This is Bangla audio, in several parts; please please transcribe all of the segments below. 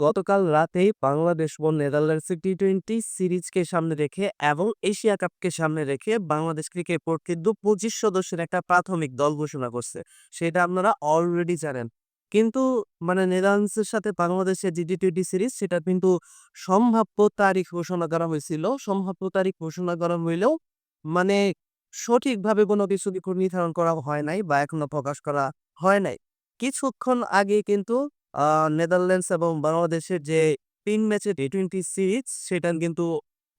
গতকাল রাতেই বাংলাদেশ ও নেদারল্যান্ডসের টি টোয়েন্টি সিরিজকে সামনে রেখে এবং এশিয়া কাপকে সামনে রেখে বাংলাদেশ ক্রিকেট বোর্ড কিন্তু পঁচিশ সদস্যের একটা প্রাথমিক দল ঘোষণা করছে। সেটা আপনারা অলরেডি জানেন। কিন্তু মানে নেদারল্যান্ডসের সাথে বাংলাদেশের যে টি টোয়েন্টি সিরিজ, সেটা কিন্তু সম্ভাব্য তারিখ ঘোষণা করা হয়েছিল। সম্ভাব্য তারিখ ঘোষণা করা হইলেও মানে সঠিকভাবে কোনো কিছু নির্ধারণ করা হয় নাই বা এখনও প্রকাশ করা হয় নাই। কিছুক্ষণ আগে কিন্তু নেদারল্যান্ডস এবং বাংলাদেশের যে তিন ম্যাচের টি টোয়েন্টি সিরিজ, সেটার কিন্তু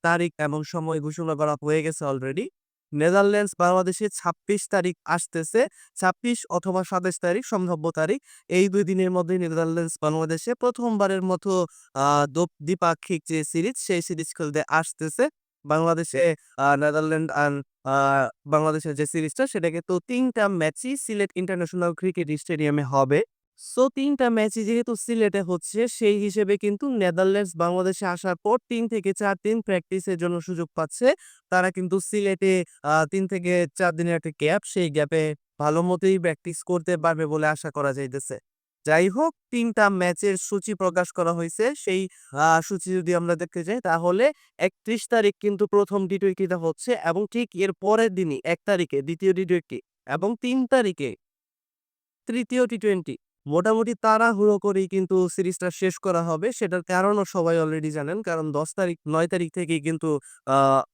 তারিখ এবং সময় ঘোষণা করা হয়ে গেছে অলরেডি নেদারল্যান্ডস বাংলাদেশে ছাব্বিশ তারিখ আসতেছে, ছাব্বিশ অথবা সাতাশ তারিখ সম্ভাব্য তারিখ। এই দুই দিনের মধ্যে নেদারল্যান্ডস বাংলাদেশে প্রথমবারের মতো আহ দ্বিপাক্ষিক যে সিরিজ, সেই সিরিজ খেলতে আসতেছে। বাংলাদেশে নেদারল্যান্ড আর বাংলাদেশের যে সিরিজটা, সেটা কিন্তু তিনটা ম্যাচই সিলেট ইন্টারন্যাশনাল ক্রিকেট স্টেডিয়ামে হবে। সো, তিনটা ম্যাচই যেহেতু সিলেটে হচ্ছে, সেই হিসেবে কিন্তু নেদারল্যান্ডস বাংলাদেশে আসার পর তিন থেকে চার দিন প্র্যাকটিসের জন্য সুযোগ পাচ্ছে। তারা কিন্তু সিলেটে তিন থেকে চার দিনের একটা গ্যাপ, সেই গ্যাপে ভালো মতোই প্র্যাকটিস করতে পারবে বলে আশা করা যাইতেছে। যাই হোক, তিনটা ম্যাচের সূচি প্রকাশ করা হয়েছে সেই সূচি যদি আমরা দেখতে যাই, তাহলে একত্রিশ তারিখ কিন্তু প্রথম টি টোয়েন্টিটা হচ্ছে এবং ঠিক এর পরের দিনই, এক তারিখে দ্বিতীয় টি টোয়েন্টি এবং তিন তারিখে তৃতীয় টি টোয়েন্টি মোটামুটি তাড়াহুড়ো করেই কিন্তু সিরিজটা শেষ করা হবে। সেটার কারণও সবাই অলরেডি জানেন, কারণ দশ তারিখ, নয় তারিখ থেকেই কিন্তু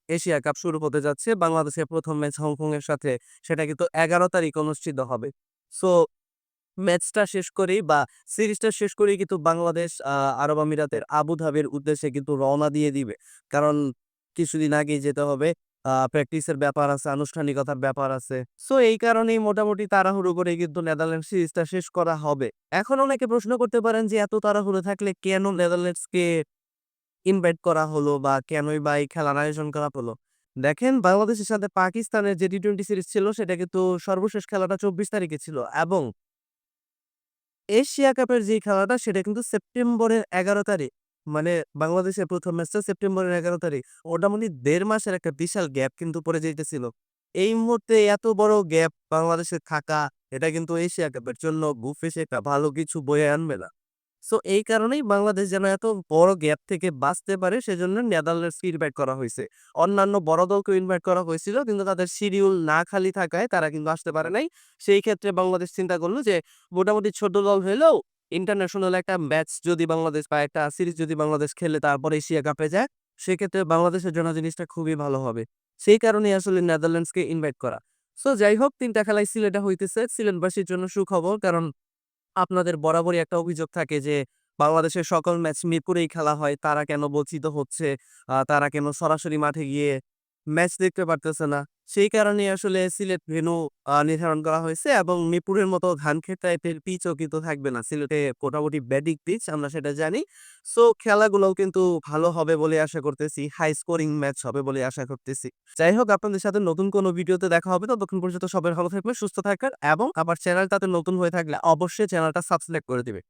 এশিয়া কাপ শুরু হতে যাচ্ছে। বাংলাদেশের প্রথম ম্যাচ হংকং এর সাথে সেটা কিন্তু এগারো তারিখ অনুষ্ঠিত হবে। সো ম্যাচটা শেষ করেই বা সিরিজটা শেষ করেই কিন্তু বাংলাদেশ আরব আমিরাতের আবুধাবির উদ্দেশ্যে কিন্তু রওনা দিয়ে দিবে। কারণ কিছুদিন আগেই যেতে হবে। প্র্যাকটিসের ব্যাপার আছে, আনুষ্ঠানিকতার ব্যাপার আছে। সো এই কারণেই মোটামুটি তাড়াহুড়ো করে কিন্তু নেদারল্যান্ড সিরিজটা শেষ করা হবে। এখন অনেকে প্রশ্ন করতে পারেন যে, এত তাড়াহুড়ো থাকলে কেন নেদারল্যান্ডসকে ইনভাইট করা হলো বা কেনই বা এই খেলার আয়োজন করা হলো? দেখেন, বাংলাদেশের সাথে পাকিস্তানের যে টি টোয়েন্টি সিরিজ ছিল, সেটা কিন্তু সর্বশেষ খেলাটা চব্বিশ তারিখে ছিল এবং এশিয়া কাপের যে খেলাটা, সেটা কিন্তু সেপ্টেম্বরের এগারো তারিখ। মানে বাংলাদেশের প্রথম ম্যাচটা সেপ্টেম্বরের এগারো তারিখ। মোটামুটি দেড় মাসের একটা বিশাল গ্যাপ কিন্তু পড়ে যেতেছিল এই মুহূর্তে এত বড় গ্যাপ বাংলাদেশের থাকা, এটা কিন্তু এশিয়া কাপের জন্য বুফে একটা ভালো কিছু বয়ে আনবে না। সো এই কারণেই বাংলাদেশ যেন এত বড় গ্যাপ থেকে বাঁচতে পারে, সেজন্য নেদারল্যান্ডস ইনভাইট করা হয়েছে অন্যান্য বড় দলকে ইনভাইট করা হয়েছিল, কিন্তু তাদের শিডিউল না খালি থাকায় তারা কিন্তু আসতে পারে নাই। সেই ক্ষেত্রে বাংলাদেশ চিন্তা করল যে, মোটামুটি ছোট দল হলেও ইন্টারন্যাশনাল একটা ম্যাচ যদি বাংলাদেশ বা একটা সিরিজ যদি বাংলাদেশ খেলে, তারপর এশিয়া কাপে যায়, সেক্ষেত্রে বাংলাদেশের জন্য জিনিসটা খুবই ভালো হবে। সেই কারণে আসলে নেদারল্যান্ডসকে ইনভাইট করা। সো যাই হোক, তিনটা খেলায় সিলেটে হইতেছে। সিলেটবাসীর জন্য সুখবর, কারণ আপনাদের বরাবরই একটা অভিযোগ থাকে যে, বাংলাদেশের সকল ম্যাচ মিরপুরেই খেলা হয়, তারা কেন বঞ্চিত হচ্ছে? তারা কেন সরাসরি মাঠে গিয়ে ম্যাচ দেখতে পারতেছে না। সেই কারণে আসলে সিলেট ভেন্যু নির্ধারণ করা হয়েছে এবং মিরপুরের মতো ধানক্ষেত টাইপের পিচও কিন্তু থাকবে না। সিলেটে মোটামুটি ব্যাটিং পিচ আমরা সেটা জানি। সো খেলাগুলোও কিন্তু ভালো হবে বলে আশা করতেছি। হাই স্কোরিং ম্যাচ হবে বলে আশা করতেছি। যাই হোক, আপনাদের সাথে নতুন কোনো ভিডিওতে দেখা হবে। ততক্ষণ পর্যন্ত সবাই ভালো থাকবে সুস্থ থাকার এবং আমার চ্যানেলটাতে নতুন হয়ে থাকলে অবশ্যই চ্যানেলটা সাবস্ক্রাইব করে দিবে